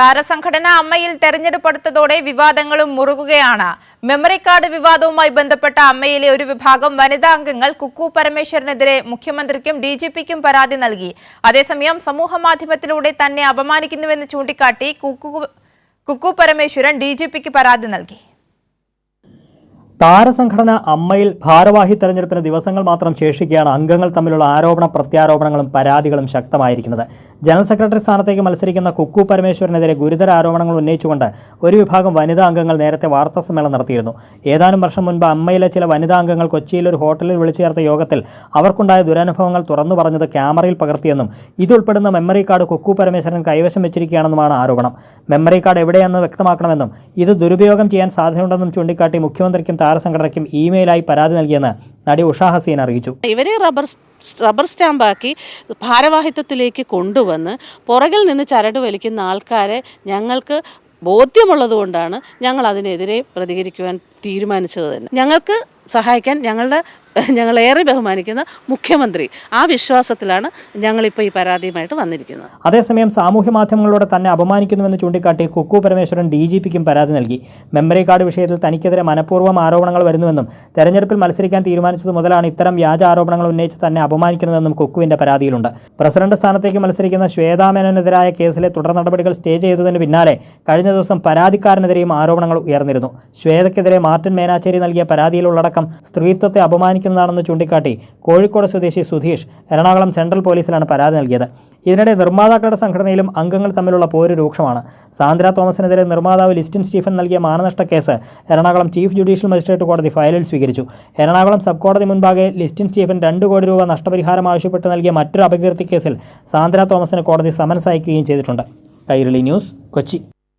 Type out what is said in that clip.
താരസംഘടന അമ്മയിൽ തെരഞ്ഞെടുപ്പെടുത്തതോടെ വിവാദങ്ങളും മുറുകുകയാണ്. Memory card വിവാദവുമായി ബന്ധപ്പെട്ട അമ്മയിലെ ഒരു വിഭാഗം വനിതാ അംഗങ്ങൾ കുക്കു പരമേശ്വരനെതിരെ മുഖ്യമന്ത്രിക്കും ഡി ജി പിക്കും പരാതി നൽകി. അതേസമയം സമൂഹമാധ്യമത്തിലൂടെ തന്നെ അപമാനിക്കുന്നുവെന്ന് ചൂണ്ടിക്കാട്ടി കുക്കു കുക്കു പരമേശ്വരൻ ഡി പരാതി നൽകി. താരസംഘടന അമ്മയിൽ ഭാരവാഹി തെരഞ്ഞെടുപ്പിന് ദിവസങ്ങൾ മാത്രം ശേഷിക്കുകയാണ് അംഗങ്ങൾ തമ്മിലുള്ള ആരോപണ പ്രത്യാരോപണങ്ങളും പരാതികളും ശക്തമായിരിക്കുന്നത്. ജനറൽ സെക്രട്ടറി സ്ഥാനത്തേക്ക് മത്സരിക്കുന്ന കുക്കു പരമേശ്വരനെതിരെ ഗുരുതര ആരോപണങ്ങൾ ഉന്നയിച്ചുകൊണ്ട് ഒരു വിഭാഗം വനിതാ അംഗങ്ങൾ നേരത്തെ വാർത്താ സമ്മേളനം നടത്തിയിരുന്നു. ഏതാനും വർഷം മുൻപ് അമ്മയിലെ ചില വനിതാ അംഗങ്ങൾ കൊച്ചിയിൽ ഒരു ഹോട്ടലിൽ വിളിച്ചു ചേർത്ത യോഗത്തിൽ അവർക്കുണ്ടായ ദുരനുഭവങ്ങൾ തുറന്നു പറഞ്ഞത് ക്യാമറയിൽ പകർത്തിയെന്നും ഇതുൾപ്പെടുന്ന മെമ്മറി കാർഡ് കുക്കു പരമേശ്വരൻ കൈവശം വെച്ചിരിക്കുകയാണെന്നുമാണ് ആരോപണം. മെമ്മറി കാർഡ് എവിടെയെന്ന് വ്യക്തമാക്കണമെന്നും ഇത് ദുരുപയോഗം ചെയ്യാൻ സാധ്യതയുണ്ടെന്നും ചൂണ്ടിക്കാട്ടി മുഖ്യമന്ത്രിക്കും താരസംഘടനയ്ക്കും ഇമെയിലായി പരാതി നൽകിയെന്ന് നടി ഉഷ ഹസീൻ അറിയിച്ചു. ഇവരെ റബ്ബർ റബ്ബർ സ്റ്റാമ്പാക്കി ഭാരവാഹിത്വത്തിലേക്ക് കൊണ്ടുവന്ന് പുറകിൽ നിന്ന് ചരട് വലിക്കുന്ന ആൾക്കാരെ ഞങ്ങൾക്ക് ബോധ്യമുള്ളതുകൊണ്ടാണ് ഞങ്ങൾ അതിനെതിരെ പ്രതികരിക്കുവാൻ തീരുമാനിച്ചത് തന്നെ. ഞങ്ങൾക്ക് സഹായിക്കാൻ ഞങ്ങളുടെ ഞങ്ങളേറെ ബഹുമാനിക്കുന്ന മുഖ്യമന്ത്രി ആ വിശ്വാസത്തിലാണ് ഞങ്ങളിപ്പോൾ ഈ പരാതിയുമായിട്ട് വന്നിരിക്കുന്നത്. അതേസമയം സാമൂഹ്യ മാധ്യമങ്ങളിലൂടെ തന്നെ അപമാനിക്കുന്നുവെന്ന് ചൂണ്ടിക്കാട്ടി കുക്കു പരമേശ്വരൻ ഡി ജി പിക്കും പരാതി നൽകി. മെമ്മറി കാർഡ് വിഷയത്തിൽ തനിക്കെതിരെ മനഃപൂർവം ആരോപണങ്ങൾ വരുന്നുവെന്നും തെരഞ്ഞെടുപ്പിൽ മത്സരിക്കാൻ തീരുമാനിച്ചത് മുതലാണ് ഇത്തരം വ്യാജ ആരോപണങ്ങൾ ഉന്നയിച്ച് തന്നെ അപമാനിക്കുന്നതെന്നും കുക്കുവിന്റെ പരാതിയിലുണ്ട്. പ്രസിഡന്റ് സ്ഥാനത്തേക്ക് മത്സരിക്കുന്ന ശ്വേതാമേനോനെതിരായ കേസിലെ തുടർ നടപടികൾ സ്റ്റേ ചെയ്തതിന് പിന്നാലെ കഴിഞ്ഞ ദിവസം പരാതിക്കാരനെതിരെയും ആരോപണങ്ങൾ ഉയർന്നിരുന്നു. ശ്വേതയ്ക്കെതിരെ മാർട്ടിൻ മേനാച്ചേരി നൽകിയ പരാതിയിലുള്ളടക്കം സ്ത്രീത്വത്തെ അപമാനിക്കുന്നതാണെന്ന് ചൂണ്ടിക്കാട്ടി കോഴിക്കോട് സ്വദേശി സുധീഷ് എറണാകുളം സെൻട്രൽ പോലീസിലാണ് പരാതി നൽകിയത്. ഇതിനിടെ നിർമ്മാതാക്കളുടെ സംഘടനയിലും അംഗങ്ങൾ തമ്മിലുള്ള പോര് രൂക്ഷമാണ്. സാന്ദ്ര തോമസിനെതിരെ നിർമ്മാതാവ് ലിസ്റ്റിൻ സ്റ്റീഫൻ നൽകിയ മാനനഷ്ട case Ernakulam chief judicial magistrate കോടതി ഫയലിൽ സ്വീകരിച്ചു. എറണാകുളം സബ് കോടതി മുൻപാകെ ലിസ്റ്റിൻ സ്റ്റീഫൻ രണ്ട് കോടി രൂപ നഷ്ടപരിഹാരം ആവശ്യപ്പെട്ട് നൽകിയ മറ്റൊരു അപകീർത്തി കേസിൽ സാന്ദ്ര തോമസിന് കോടതി സമൻസ് അയക്കുകയും ചെയ്തിട്ടുണ്ട്. കൈരളി ന്യൂസ് കൊച്ചി.